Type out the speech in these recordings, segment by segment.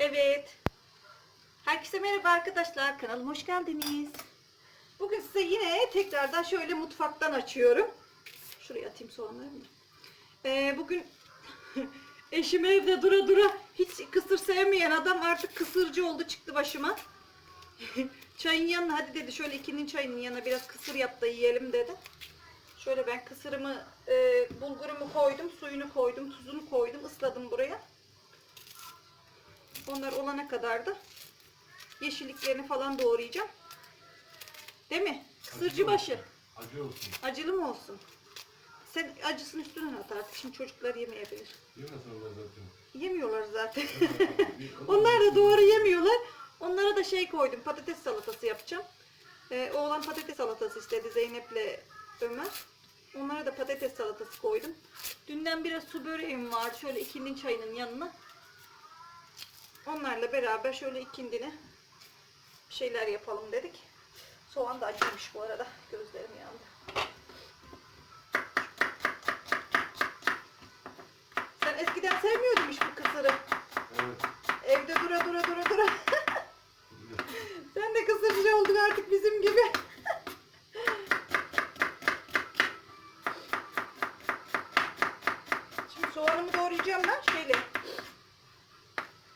Evet. Herkese merhaba arkadaşlar. Kanalıma hoş geldiniz. Bugün size yine tekrardan şöyle mutfaktan açıyorum. Şuraya atayım soğanlarımı. Ee, bugün eşim evde dura dura hiç kısır sevmeyen adam artık kısırcı oldu çıktı başıma. Çayın yanına hadi dedi şöyle ikinin çayının yanına biraz kısır yap da yiyelim dedi. Şöyle ben kısırımı, e, bulgurumu koydum, suyunu koydum, tuzunu koydum, ısladım buraya. Onlar olana kadar da yeşilliklerini falan doğrayacağım. Değil mi? Kısırcı başı. Acı olsun. Acılı mı olsun? Sen acısını üstüne at artık. Şimdi çocuklar yemeyebilir. Yemesinler zaten. Yemiyorlar zaten. Onlar da doğru yemiyorlar. Onlara da şey koydum. Patates salatası yapacağım. Ee, oğlan patates salatası istedi Zeynep'le Ömer. Onlara da patates salatası koydum. Dünden biraz su böreğim vardı. Şöyle ikindin çayının yanına. Onlarla beraber şöyle ikindine bir şeyler yapalım dedik. Soğan da acıymış bu arada. Gözlerim yandı. Sen eskiden sevmiyordun hiç bu kısırı. Evet. Evde dura dura dura dura. Sen de kısırcı oldun artık bizim gibi. Şimdi soğanımı doğrayacağım ben şeyle.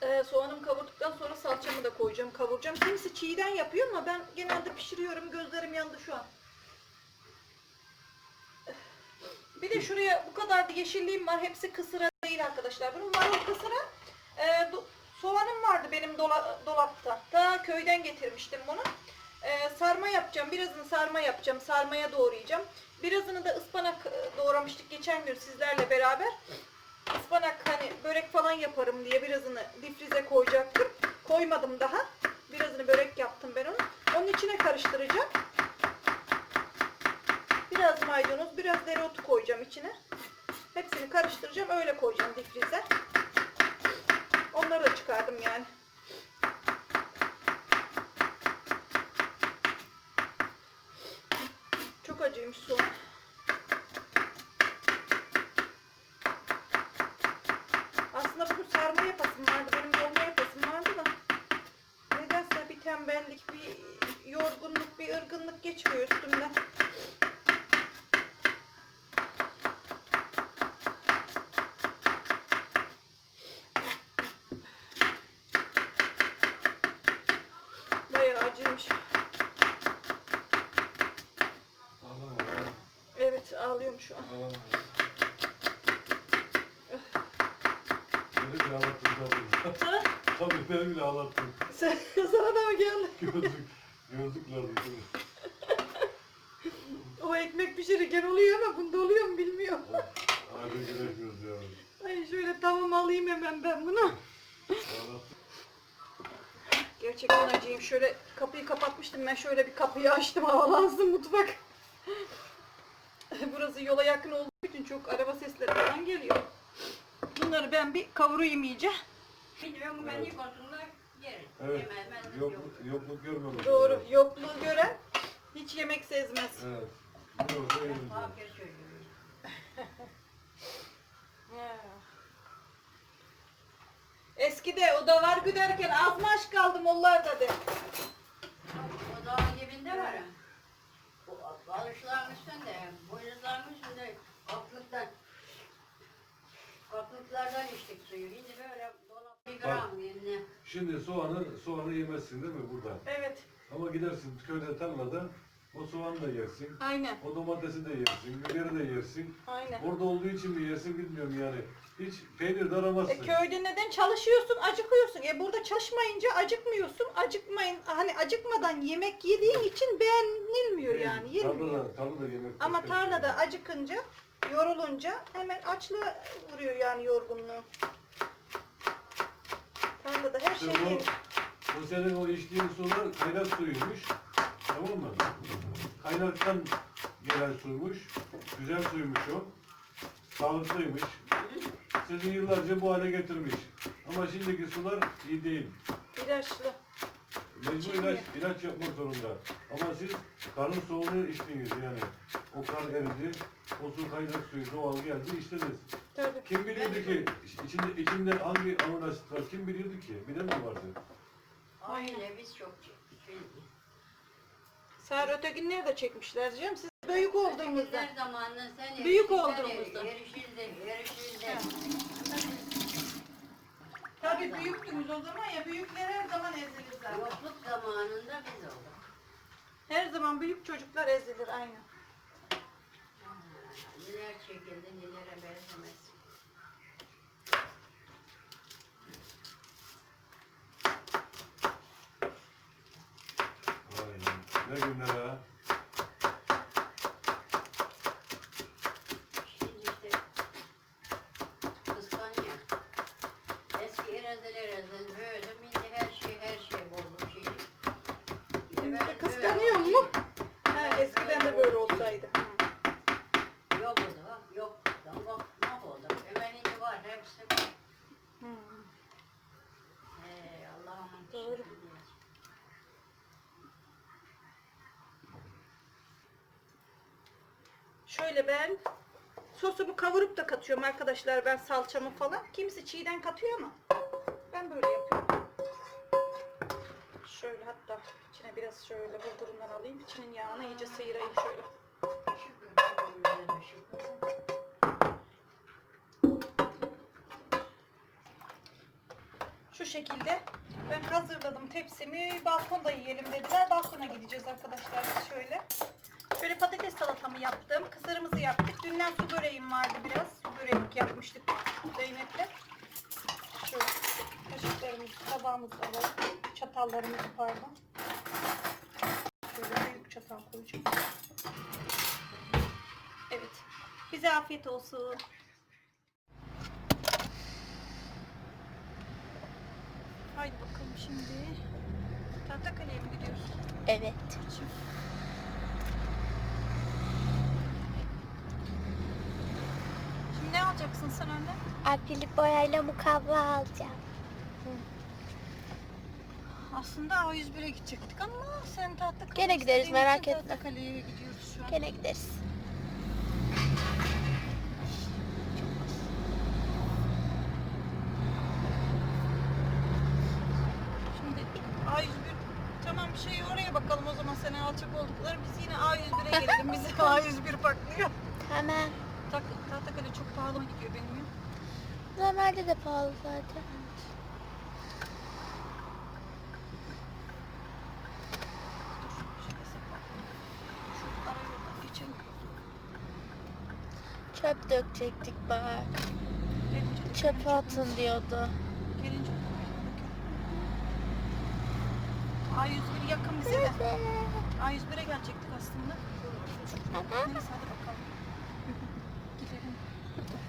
Ee, soğanımı kavurduktan sonra salçamı da koyacağım, kavuracağım. Kimisi çiğden yapıyor ama ben genelde pişiriyorum. Gözlerim yandı şu an. Bir de şuraya bu kadar da yeşilliğim var. Hepsi kısıra değil arkadaşlar. Bunun var o kısıra. Ee, do- soğanım vardı benim dola- dolapta. Ta köyden getirmiştim bunu. Ee, sarma yapacağım. Birazını sarma yapacağım. Sarmaya doğrayacağım. Birazını da ıspanak e, doğramıştık geçen gün sizlerle beraber. Ispanak hani börek falan yaparım diye birazını difrize koyacaktım. Koymadım daha. Birazını börek yaptım ben onu. Onun içine karıştıracağım. Biraz maydanoz, biraz dereotu koyacağım içine. Hepsini karıştıracağım. Öyle koyacağım difrize. Onları da çıkardım yani. Çok acıymış soğan. Aslında bugün sarma yapasım vardı. Benim dolma yapasım vardı da. Nedense bir tembellik, bir yorgunluk, bir ırgınlık geçmiyor üstümden. Bayağı acıymış. Evet ağlıyorum şu an. Beni bile ağlattın tabii. Tabii beni bile ağlattın. Sen, sana da mı geldi? Gözlük, gözlük lazım. değil mi? O ekmek pişirirken oluyor ama bunda oluyor mu bilmiyorum. Ayrı güreşmiyoruz ya. Ay şöyle tamam alayım hemen ben bunu. Gerçekten acıyım. Şöyle kapıyı kapatmıştım ben şöyle bir kapıyı açtım havalansın mutfak. Burası yola yakın olduğu için çok araba sesleri falan geliyor. Bunları ben bir kavurayım iyice. Bilmiyorum ben ilk olduğunda yerim. Evet. Yemezmez Yok, yok. yokluk görmedim. Doğru. Yokluğu gören hiç yemek sezmez. Evet. Eskide o da var güderken az maaş kaldım onlar da de. O dağın dibinde var ha. Bu balışların üstünde, boynuzların üstünde kaplıktan. Kaplıklardan içtik suyu. Şimdi böyle dolap bir gram yerine. Şimdi soğanı, soğanı yemezsin değil mi burada? Evet. Ama gidersin köyde tarlada o soğanı da yersin. Aynen. O domatesi de yersin, biberi de yersin. Aynen. Orada olduğu için mi yersin bilmiyorum yani. Hiç peynir de aramazsın. E, köyde neden çalışıyorsun, acıkıyorsun. E burada çalışmayınca acıkmıyorsun. Acıkmayın, hani acıkmadan yemek yediğin için beğenilmiyor yani, yenmiyor. Tarlada, tarlada yemek. Ama şey. tarlada acıkınca, yorulunca hemen açlığa vuruyor yani yorgunluğu. Tarlada her şey İşte bu, yenir. bu senin o içtiğin sular kaynak suyuymuş. Tamam mı? Kaynaktan gelen suymuş. Güzel suymuş o. Sağlıklıymış. Sizi yıllarca bu hale getirmiş. Ama şimdiki sular iyi değil. İlaçlı. Mecbur ilaç, ilaç yapmak zorunda. Ama siz karın soğuğunu içtiniz yani. O kar eridi, o su kaynak suyu doğal geldi içtiniz. Tabii. Kim biliyordu ki içinde, içinde hangi amino asit var? Kim biliyordu ki? Bilen mi vardı? Aile biz çok şey, Sağır ötekinleri de çekmişler canım. Siz büyük olduğunuzda. Her zamanında sen Büyük olduğumuzda. Erişildi, erişildi. Tabii büyüktünüz o zaman ya. Büyükler her zaman ezilir zaten. Yokluk zamanında biz olduk. Her zaman büyük çocuklar ezilir aynı. Neler çekildi, nelere benzemez. Aynen. Ne günler ha? Şimdi işte kıskanıyor. Eski erezel erezel böyle şimdi her şey her şey bozuk şey. Şimdi de kıskanıyor mu? Ha, eskiden de böyle olsaydı. Yok oldu, yok. Yok, yok oldu. Emelinde var, hepsi var. Hı. Hey Allah'ım. Doğru. şükür. Şöyle ben sosumu kavurup da katıyorum arkadaşlar ben salçamı falan. Kimisi çiğden katıyor ama ben böyle yapıyorum. Şöyle hatta içine biraz şöyle bulgurundan alayım. İçinin yağını iyice sıyırayım şöyle. Şu şekilde ben hazırladım tepsimi. Balkonda yiyelim dediler. Balkona gideceğiz arkadaşlar şöyle. Şöyle patates salatamı yaptım. Kısırımızı yaptık. Dünden su böreğim vardı biraz. Su börek yapmıştık Zeynep'le. Şöyle kaşıklarımızı, tabağımızı alalım. Çatallarımızı pardon. Şöyle büyük çatal koyacağım. Evet. Bize afiyet olsun. Haydi bakalım şimdi. Tahtakale'ye mi gidiyoruz? Evet. Şimdi ne alacaksın sen anne? Akrilik boyayla mukavva alacağım. Aslında A101'e gidecektik ama sen Tahtakale'ye Gene gideriz, istediğin merak için etme. Tahtakale'ye gidiyoruz şu an. Gene gideriz. Şimdi A101 tamam bir şey oraya bakalım o zaman sene alçak oldukları biz yine A101'e gelelim. Bizi A101 paklıyor. Tamam. Tak, Tahtakale çok pahalı mı gidiyor benim ya? Normalde de pahalı zaten. Çöp dökecektik bak. Çöpe atın diyordu. Gelince de A101 yakın bize de. A101'e gelecektik aslında. Neyse hadi bakalım. Gidelim.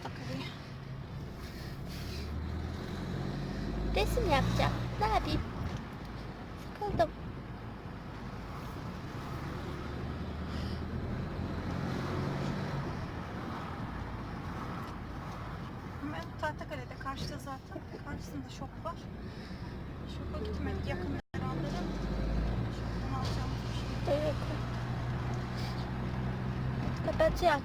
Tahtakale'ye. Resim yapacağım. Ne yapayım? Sıkıldım. Hemen Tahtakale'de karşıda zaten. Karşısında şok var. Şoka gitmedik yakın herhalde de. Şoktan alacağımız bir şey. Evet. Kapatacağım.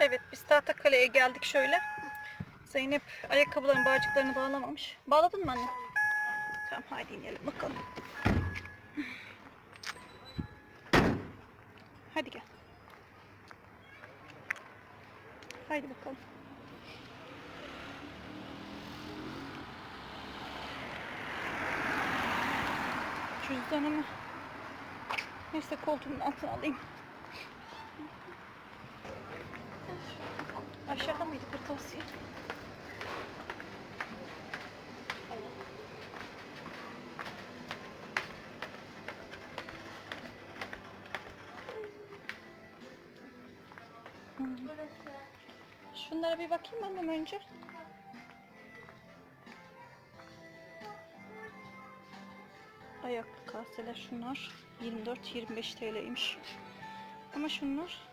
Evet biz Tahtakale'ye geldik şöyle. Zeynep ayakkabıların bağcıklarını bağlamamış. Bağladın mı anne? Tamam haydi inelim bakalım. Hadi gel. Haydi bakalım. Cüzdanımı neyse koltuğumun altına alayım. Aşağıda mıydı kırtasiye? Şunlara bir bakayım annem önce. Ayaklı kaseler şunlar 24-25 TL'ymiş. Ama şunlar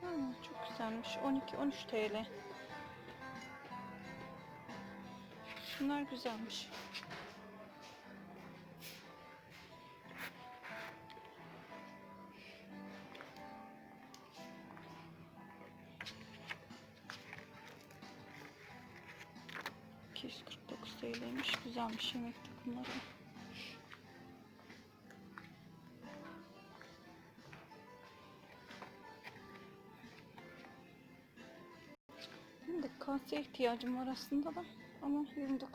Hmm, çok güzelmiş. 12-13 TL. Şunlar güzelmiş. Güzelmiş yemek takımları. De kase ihtiyacım var aslında da. Ama 29-30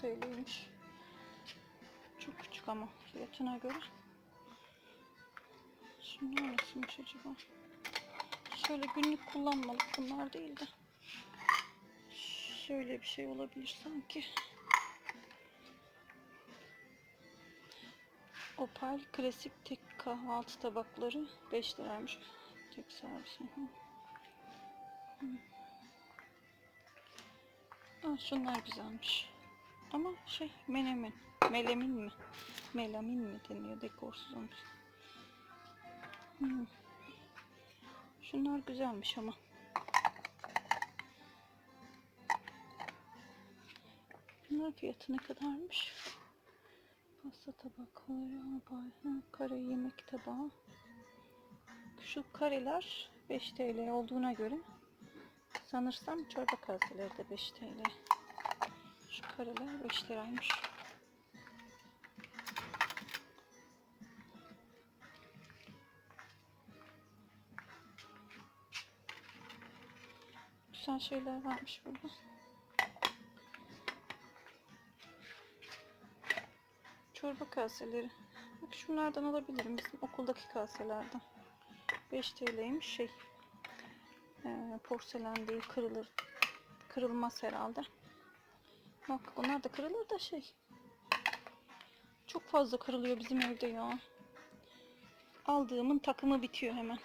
TL'ymiş. Çok küçük ama fiyatına göre. Şimdi nasılmış acaba? Şöyle günlük kullanmalık bunlar değil de. Şöyle bir şey olabilir sanki. Opal klasik tek kahvaltı tabakları 5 liraymış. Tek servis. Aa, şunlar güzelmiş. Ama şey menemen. Melemin mi? Melamin mi deniyor dekorsuz olmuş. Şunlar güzelmiş ama. Bunlar fiyatı ne kadarmış? Pasta tabakları, bay- kare yemek tabağı. Şu kareler 5 TL olduğuna göre sanırsam çorba kaseleri de 5 TL. Şu kareler 5 liraymış. Güzel şeyler varmış burada. Çorba kaseleri. Bak şunlardan alabilirim. Bizim okuldaki kaselerden. 5 TL'ymiş şey. Ee, porselen değil kırılır. Kırılmaz herhalde. Bak onlar da kırılır da şey. Çok fazla kırılıyor bizim evde ya. Aldığımın takımı bitiyor hemen.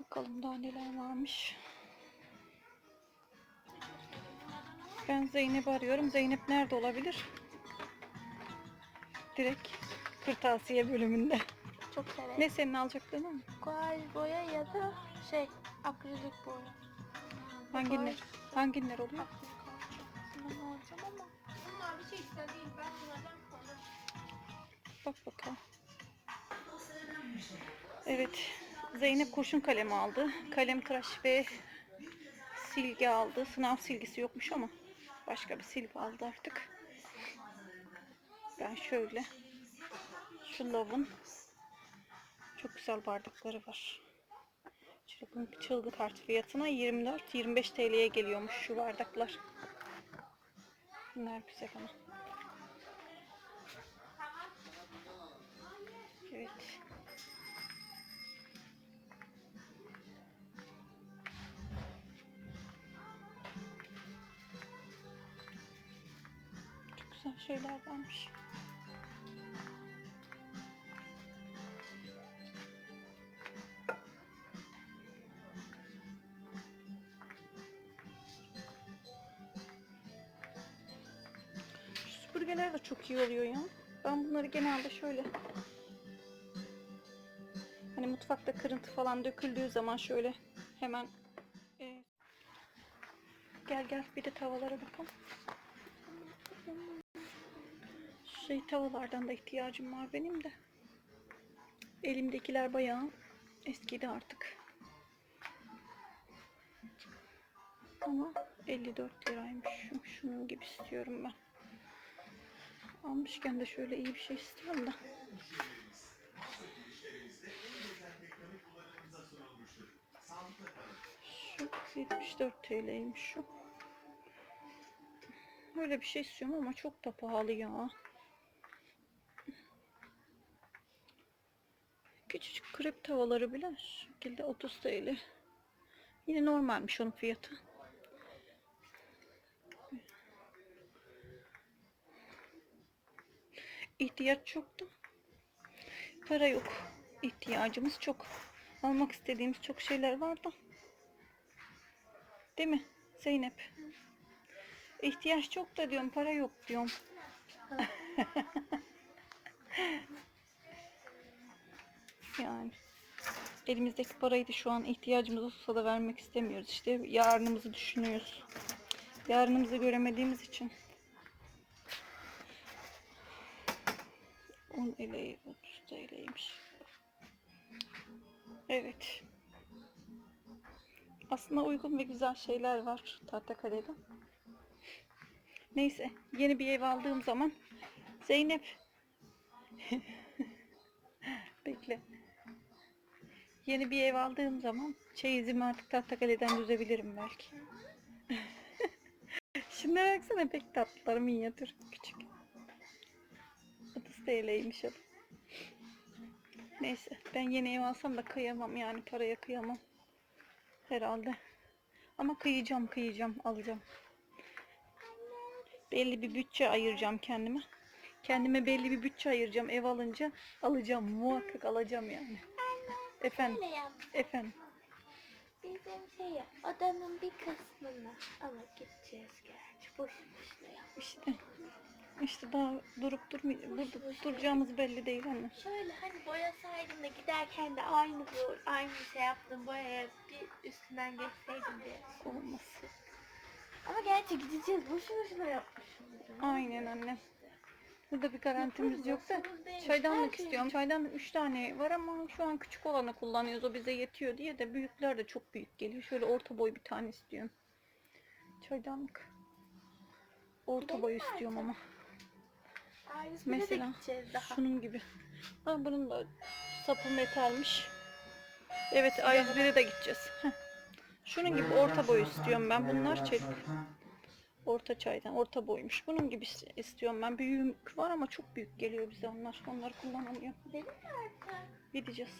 Bakalım daha neler varmış. Ben Zeynep'i arıyorum. Zeynep nerede olabilir? Direkt kırtasiye bölümünde. Çok severim. Ne senin alacakların mı? Guaj boya ya da şey akrilik boya. Hanginler? Hanginler oluyor? Bunu alacağım ama. Bunlar bir şey değil. Ben bunlardan koydum. Bak bakalım. Evet. Zeynep kurşun kalemi aldı. Kalem tıraş ve silgi aldı. Sınav silgisi yokmuş ama başka bir silgi aldı artık. Ben şöyle şu lavın çok güzel bardakları var. Çılgın, çılgın kart fiyatına 24-25 TL'ye geliyormuş şu bardaklar. Bunlar güzel ama. Şeyler varmış. Süpürgeler de çok iyi oluyor ya. Ben bunları genelde şöyle Hani mutfakta kırıntı falan döküldüğü zaman şöyle hemen e, gel gel bir de tavalara bakalım. Şey tavalardan da ihtiyacım var benim de. Elimdekiler bayağı eskidi artık. Ama 54 liraymış. Şu- Şunun gibi istiyorum ben. Almışken de şöyle iyi bir şey istiyorum da. Şu 74 TL'ymiş şu. Öyle bir şey istiyorum ama çok da pahalı ya. Küçücük krep tavaları bile şu şekilde 30 TL. Yine normalmiş onun fiyatı. İhtiyaç çok da para yok. İhtiyacımız çok. Almak istediğimiz çok şeyler var da. Değil mi Zeynep? İhtiyaç çok da diyorum, para yok diyorum. yani elimizdeki parayı da şu an ihtiyacımız olsa da vermek istemiyoruz. İşte yarınımızı düşünüyoruz. Yarınımızı göremediğimiz için. 10 TL, 30 TL'ymiş. Evet. Aslında uygun ve güzel şeyler var Tahtakale'de. Neyse yeni bir ev aldığım zaman Zeynep bekle. Yeni bir ev aldığım zaman çeyizimi artık Tahtakale'den düzebilirim belki. Şimdi baksana pek tatlılar minyatür küçük. 30 TL'ymiş o. Neyse ben yeni ev alsam da kıyamam yani paraya kıyamam. Herhalde. Ama kıyacağım kıyacağım alacağım. Belli bir bütçe ayıracağım kendime. Kendime belli bir bütçe ayıracağım ev alınca alacağım muhakkak alacağım yani. Efendim yap. efendim. Bizim şey. Odanın bir kısmına. Ama gideceğiz gerçi. Boş boşuna yap. İşte işte daha durup durmay burada duracağımız belli değil ama. Şöyle hani boyasaydın da giderken de aynı bu aynı şey yaptın boyaya bir üstünden geçseydin diye. Olmaz. Ama gerçi gideceğiz. Boşu boşuna yapmışım. Aynen anne. Burada bir garantimiz yok da. Çaydanlık şey- istiyorum. Çaydanlık 3 tane var ama şu an küçük olanı kullanıyoruz. O bize yetiyor diye de büyükler de çok büyük geliyor. Şöyle orta boy bir tane istiyorum. Çaydanlık. Orta boy istiyorum ama. Mesela şunun gibi. Ha bunun da sapı metalmiş. Evet A101'e de gideceğiz. Heh. Şunun gibi orta boy istiyorum ben. Bunlar çelik. Orta çaydan, orta boymuş. Bunun gibi is- istiyorum ben. Büyük var ama çok büyük geliyor bize onlar. Onları nerede? Gideceğiz.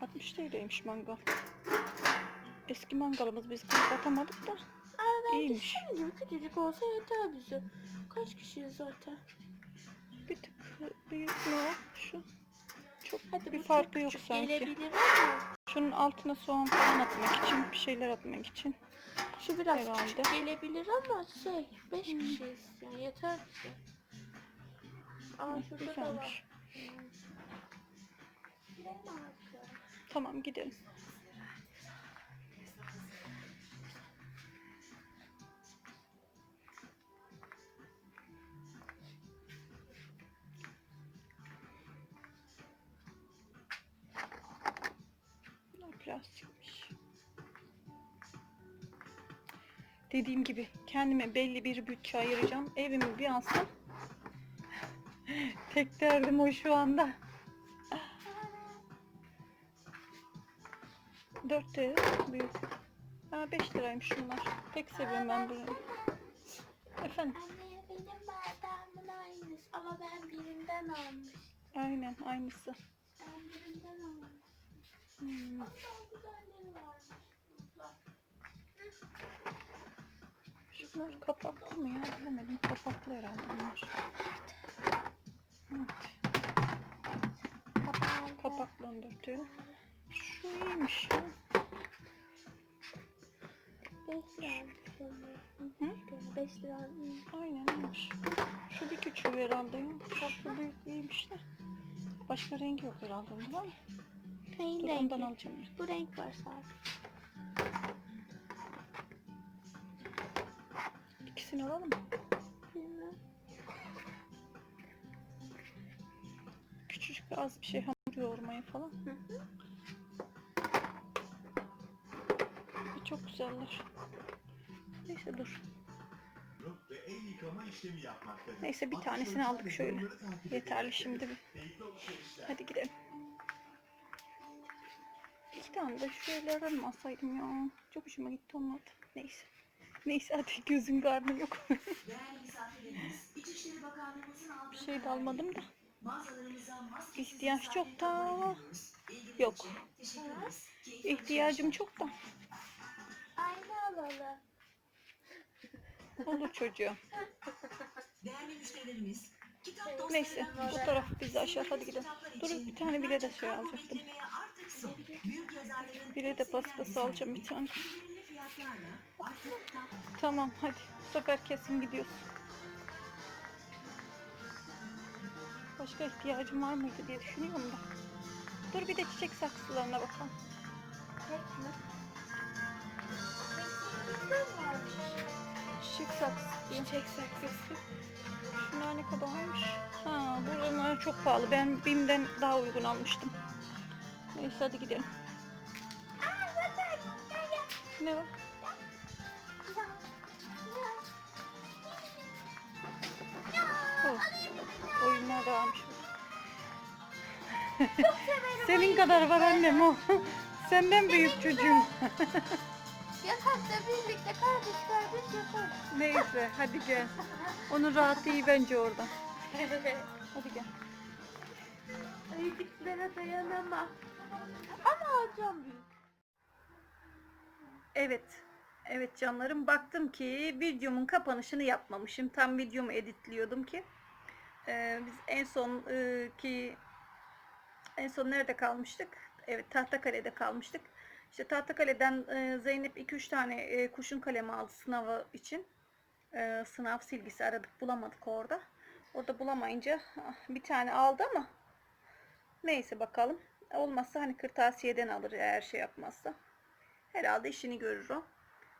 60 TL'ymiş mangal. Eski mangalımız biz kapatamadık da. Aa ben İyiymiş. düşünmedim. Küçücük olsa yeter bize. Kaç kişiyiz zaten? Bir tık büyük mü o? Şu. Çok Hadi bir bu farkı çok yok küçük sanki. Gelebilir ama Şunun altına soğan falan atmak için, bir şeyler atmak için. şu biraz Herhalde. küçük gelebilir ama şey 5 kişiyiz yani yeter bize. Aa şurada da Güzelmiş. var. Tamam gidelim. Plastikmiş. Dediğim gibi kendime belli bir bütçe ayıracağım. Evimi bir alsam tek derdim o şu anda. 4 lira büyük. Ha 5 liraymış şunlar. Pek seviyorum ben bunu. Efendim Anne benim bardağımın aynısı ama ben birinden almıştım. aynen aynısı. Ben birinden almıştım. Hmm. Şunlar kapaklı mı ya? Bilemedim. Kapaklı herhalde bunlar. Evet. 14 lira. Şu iyiymiş ya. 5 lira. Hı? 5 lira. Aynen iyiymiş. Şu bir küçüğü herhalde ya. Büyük iyiymiş de. Başka rengi yok herhalde ama. Neyin Dur rengi? ondan alacağım. Bu renk var sadece. İkisini alalım mı? Bilmem. Küçücük az bir şey hamur yoğurmaya falan. Hı hı. E, Çok güzeller. Neyse dur. Neyse bir tanesini aldık şöyle. Yeterli şimdi bir. Hadi gidelim. İki tane de şöyle mı alsaydım ya? Çok hoşuma gitti onlar. Neyse. Neyse hadi gözün karnı yok. Bir şey de almadım da. İhtiyaç çok da. Yok. İhtiyacım çok da. Aynı alalım. Olur çocuğum. Değerli müşterilerimiz, kitap dostlarına Neyse bu taraf bizi aşağı hadi gidelim. Kitaplar Dur için bir tane bile de şey alacaktım. artık Bile de paspası alacağım bir tane. Tamam hadi. Bu sefer kesin gidiyoruz. Başka ihtiyacım var mıydı diye düşünüyorum da. Dur bir de çiçek saksılarına bakalım. Tek mi? Çiçek diyor. Çiçek saksısı. Şunlar ne kadarmış? Ha, bunlar çok pahalı. Ben BİM'den daha uygun almıştım. Neyse hadi gidelim. Ne o? Oyunlar da varmış. Senin kadar var annem o. Senden büyük çocuğum. Yatakta birlikte kardeş kardeş yatarız. Neyse hadi gel. Onun rahatı iyi bence orada. Hadi gel. Ayıcıklara dayanamam. Ama alacağım büyük. Evet. Evet canlarım baktım ki videomun kapanışını yapmamışım. Tam videomu editliyordum ki. Ee, biz en son e, ki en son nerede kalmıştık? Evet Tahtakale'de kalmıştık. İşte Tahtakale'den e, Zeynep 2-3 tane e, kurşun kalemi aldı sınavı için. E, sınav silgisi aradık bulamadık orada. Orada bulamayınca ah, bir tane aldı ama neyse bakalım. Olmazsa hani kırtasiyeden alır eğer şey yapmazsa. Herhalde işini görür o.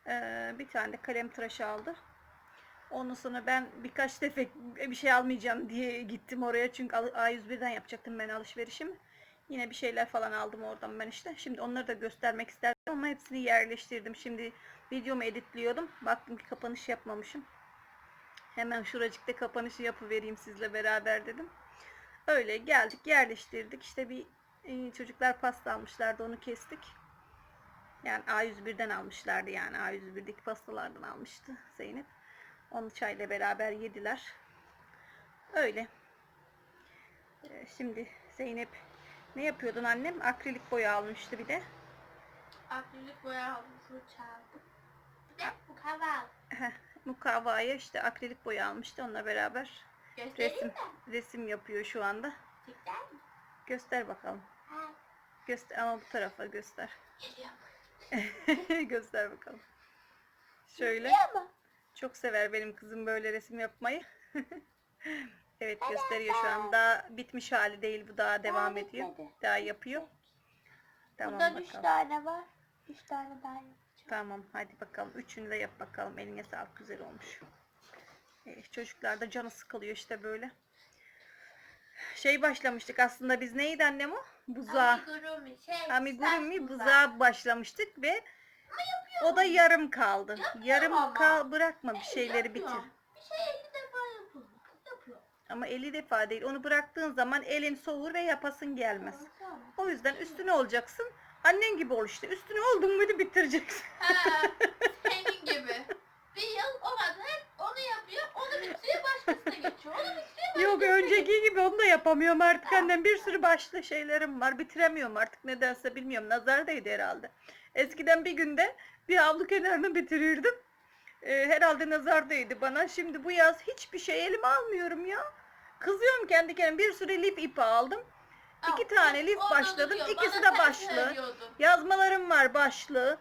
Ee, bir tane de kalem tıraşı aldı. Ondan sonra ben birkaç tefek bir şey almayacağım diye gittim oraya. Çünkü al- A101'den yapacaktım ben alışverişimi. Yine bir şeyler falan aldım oradan ben işte. Şimdi onları da göstermek isterdim ama hepsini yerleştirdim. Şimdi videomu editliyordum. Baktım ki kapanış yapmamışım. Hemen şuracıkta kapanışı yapıvereyim sizle beraber dedim. Öyle geldik yerleştirdik. İşte bir e, çocuklar pasta almışlardı onu kestik. Yani A101'den almışlardı yani A101'deki pastalardan almıştı Zeynep. Onu çayla beraber yediler. Öyle. Ee, Şimdi Zeynep ne yapıyordun annem? Akrilik boya almıştı bir de. Akrilik boya çaldım. Bir de kaval. Mukavvaya işte akrilik boya almıştı. Onunla beraber Göstereyim resim mi? resim yapıyor şu anda. Cidden mi? Göster bakalım. Ha, Göster ama bu tarafa göster. geliyorum. göster bakalım. Şöyle. İyi ama. Çok sever benim kızım böyle resim yapmayı. evet gösteriyor şu an. Daha bitmiş hali değil bu daha devam Daha ediyor. bitmedi. Daha yapıyor. Tamam Burada üç bakalım. tane var. Üç tane daha yapacağım. Tamam hadi bakalım. Üçünü de yap bakalım. Eline sağlık güzel olmuş. Ee, çocuklar da canı sıkılıyor işte böyle. Şey başlamıştık aslında biz neydi annem o? Buzağı. Amigurumi şey. Amigurumi buzağı başlamıştık ve o da yarım kaldı. Yarım ama. kal bırakma bir şeyleri bitir. Yapıyorum. Bir şey elli defa yapılır. Yapıyorum. Ama 50 defa değil. Onu bıraktığın zaman elin soğur ve yapasın gelmez. Tamam. O yüzden üstüne olacaksın. Annen gibi ol işte. Üstüne oldun muydu bitireceksin. Ha, senin gibi. Bir yıl olmadı hep onu yapıyor, onu bitiriyor, başkasına geçiyor. Onu bitiriyor, Yok önceki gibi onu da yapamıyorum artık annem. Bir sürü başlı şeylerim var. Bitiremiyorum artık nedense bilmiyorum. Nazar değdi herhalde. Eskiden bir günde bir havlu kenarını bitirirdim. Ee, herhalde nazar değdi bana. Şimdi bu yaz hiçbir şey elime almıyorum ya. Kızıyorum kendi kendime. Bir sürü lif ipi aldım. Al, İki tane lif oradan başladım. duruyor. İkisi Bana de sen başlı. söylüyordun. Yazmalarım var başlı.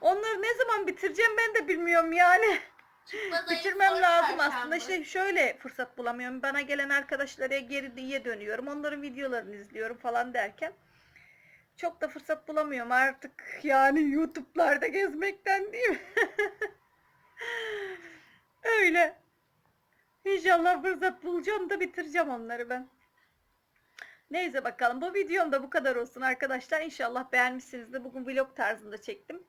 Onları ne zaman bitireceğim ben de bilmiyorum yani. Bitirmem lazım aslında. İşte şöyle fırsat bulamıyorum. Bana gelen arkadaşlara geriye dönüyorum. Onların videolarını izliyorum falan derken. Çok da fırsat bulamıyorum artık. Yani YouTube'larda gezmekten değil mi? Öyle. İnşallah fırsat bulacağım da bitireceğim onları ben. Neyse bakalım. Bu videom da bu kadar olsun arkadaşlar. İnşallah beğenmişsinizdir. Bugün vlog tarzında çektim.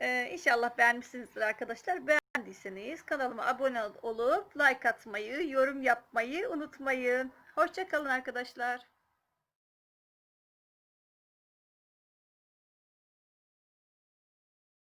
Ee, inşallah beğenmişsinizdir arkadaşlar. Beğendiyseniz kanalıma abone olup like atmayı, yorum yapmayı unutmayın. Hoşçakalın arkadaşlar.